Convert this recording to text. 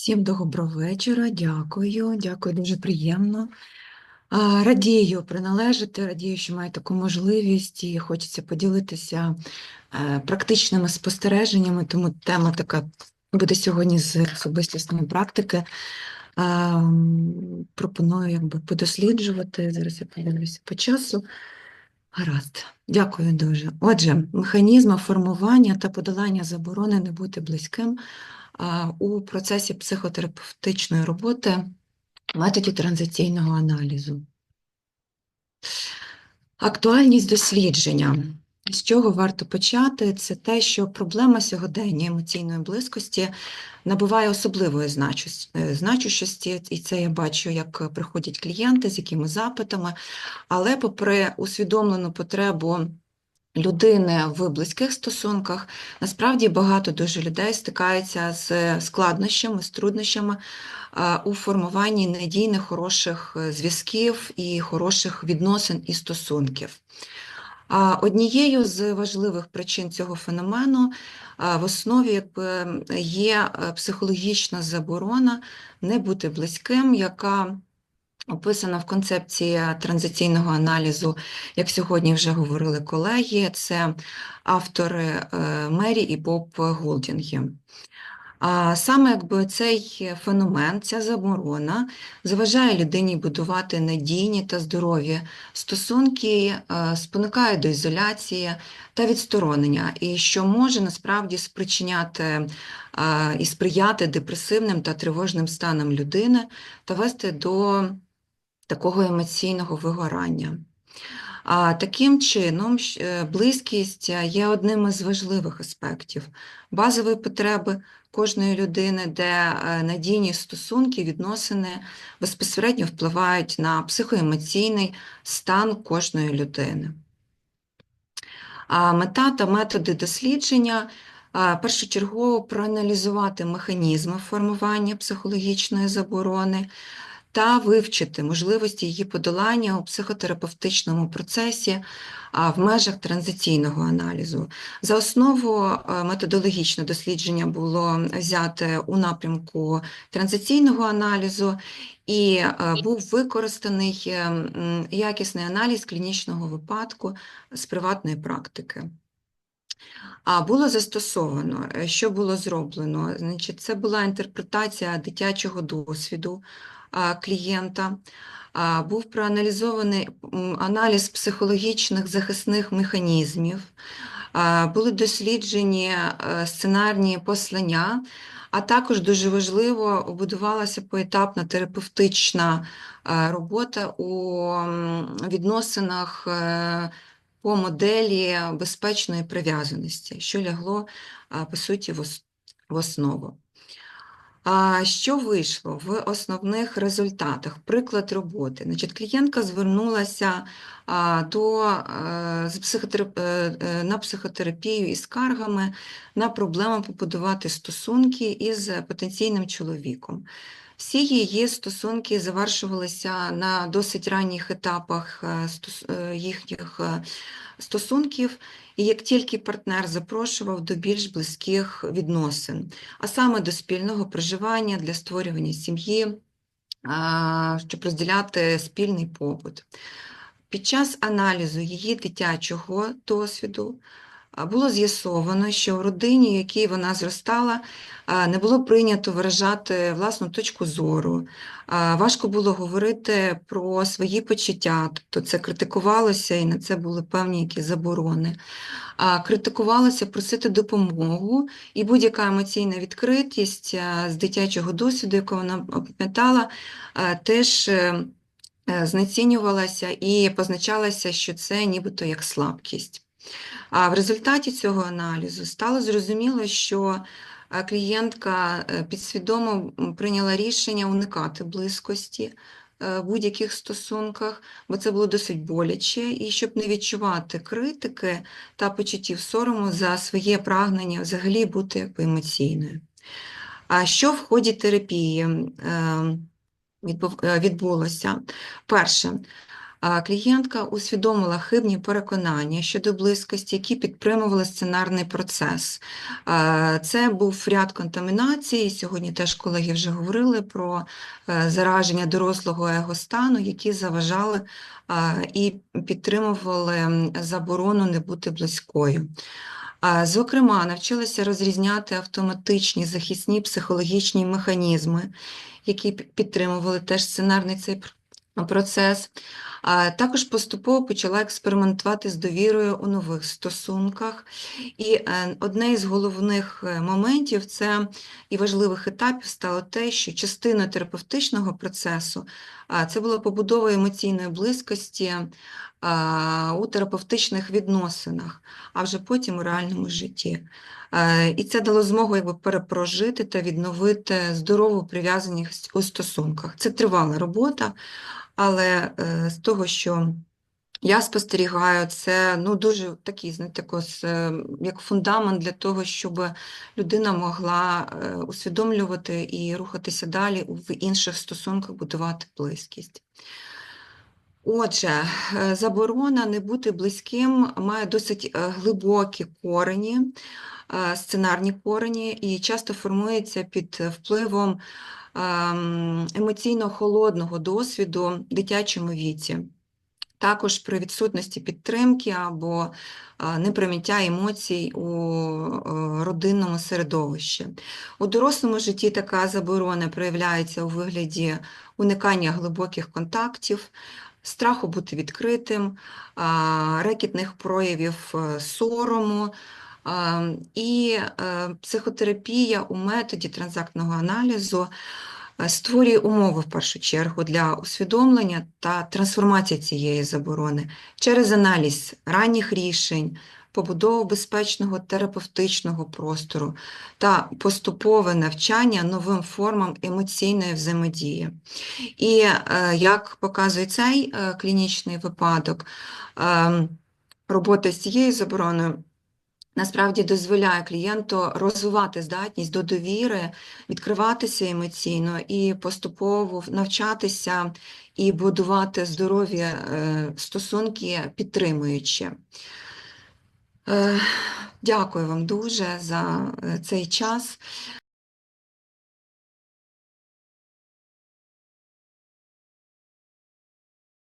Всім доброго вечора, дякую, дякую, дуже приємно. Радію приналежати, радію, що маю таку можливість і хочеться поділитися е, практичними спостереженнями, тому тема така буде сьогодні з особистісної практики. Пропоную якби подосліджувати. Зараз я подивлюся по часу. Гаразд, дякую дуже. Отже, механізми формування та подолання заборони не бути близьким у процесі психотерапевтичної роботи методів транзиційного аналізу. Актуальність дослідження. З чого варто почати? Це те, що проблема сьогодення емоційної близькості набуває особливої е, значущості, і це я бачу, як приходять клієнти з якими запитами, але попри усвідомлену потребу людини в близьких стосунках, насправді багато дуже людей стикаються з складнощами, з труднощами у формуванні надійних хороших е, зв'язків і хороших відносин і стосунків. Однією з важливих причин цього феномену в основі є е, психологічна заборона не бути близьким, яка описана в концепції транзиційного аналізу, як сьогодні вже говорили колеги, це автори е, Мері і Боб Голдінги. А саме якби цей феномен, ця заборона заважає людині будувати надійні та здорові стосунки, е, спонукає до ізоляції та відсторонення, і що може насправді спричиняти е, і сприяти депресивним та тривожним станам людини та вести до такого емоційного вигорання. А таким чином, е, близькість є одним із важливих аспектів базової потреби кожної людини, де е, надійні стосунки, відносини безпосередньо впливають на психоемоційний стан кожної людини. А мета та методи дослідження першочергово проаналізувати механізми формування психологічної заборони та вивчити можливості її подолання у психотерапевтичному процесі в межах транзиційного аналізу. За основу е, методологічне дослідження було взяте у напрямку транзиційного аналізу і е, був використаний е, якісний аналіз клінічного випадку з приватної практики. А було застосовано, що було зроблено? Значить, це була інтерпретація дитячого досвіду клієнта. Був проаналізований аналіз психологічних захисних механізмів, були досліджені е, сценарні послання, а також дуже важливо побудувалася поетапна терапевтична е, робота у відносинах е, по моделі безпечної прив'язаності, що лягло, по суті, в основу. А що вийшло в основних результатах? Приклад роботи. Значить, клієнтка звернулася до, е, е, е, на психотерапію із скаргами на проблему побудувати стосунки із потенційним чоловіком. Всі її стосунки завершувалися на досить ранніх етапах їхніх стосунків, і як тільки партнер запрошував до більш близьких відносин, а саме до спільного проживання для створювання сім'ї, щоб розділяти спільний побут. Під час аналізу її дитячого досвіду було з'ясовано, що в родині, в якій вона зростала, не було прийнято виражати власну точку зору. Важко було говорити про свої почуття, тобто це критикувалося і на це були певні якісь заборони. Критикувалося просити допомогу, і будь-яка емоційна відкритість з дитячого досвіду, яку вона пам'ятала, теж е, е, знецінювалася і позначалося, що це нібито як слабкість. А в результаті цього аналізу стало зрозуміло, що е, клієнтка е, підсвідомо прийняла рішення уникати близькості е, в будь-яких стосунках, бо це було досить боляче, і щоб не відчувати критики та почуттів сорому за своє прагнення взагалі бути якби емоційною. А що в ході терапії е, відбув- е, відбулося? Перше, Клієнтка усвідомила хибні переконання щодо близькості, які підтримували сценарний процес. Це був ряд контамінацій. Сьогодні теж колеги вже говорили про е, зараження дорослого егостану, які заважали і підтримували заборону не бути близькою. Зокрема, навчилася розрізняти автоматичні захисні психологічні механізми, які підтримували теж сценарний цей пр- процес. Також поступово почала експериментувати з довірою у нових стосунках. І е, одне із головних е, моментів це і важливих етапів стало те, що частиною терапевтичного процесу це була побудова емоційної близькості у терапевтичних відносинах, а вже потім у реальному житті. Е, І це дало змогу якби перепрожити та відновити здорову прив'язаність у стосунках. Це тривала робота, але е, з того, що я спостерігаю, це ну, дуже такий, знаєте, е, як фундамент для того, щоб людина могла усвідомлювати і рухатися далі в інших стосунках, будувати близькість. Отже, е, заборона не бути близьким має досить е, глибокі корені, е, сценарні корені, і часто формується під впливом ем, емоційно холодного досвіду в дитячому віці. Також при відсутності підтримки або неприйняття емоцій у родинному середовищі. У дорослому житті така заборона проявляється у вигляді уникання глибоких контактів, страху бути відкритим, рекітних проявів е, сорому. І е, психотерапія у методі транзактного аналізу е, створює умови в першу чергу для усвідомлення та трансформації цієї заборони через аналіз ранніх рішень, побудову безпечного терапевтичного простору та поступове навчання новим формам емоційної взаємодії. І е, як показує цей е, клінічний випадок, е, робота з цією забороною насправді дозволяє клієнту розвивати здатність до довіри, відкриватися емоційно і поступово навчатися і будувати здорові стосунки підтримуючи. Е, Дякую вам дуже за е, цей час.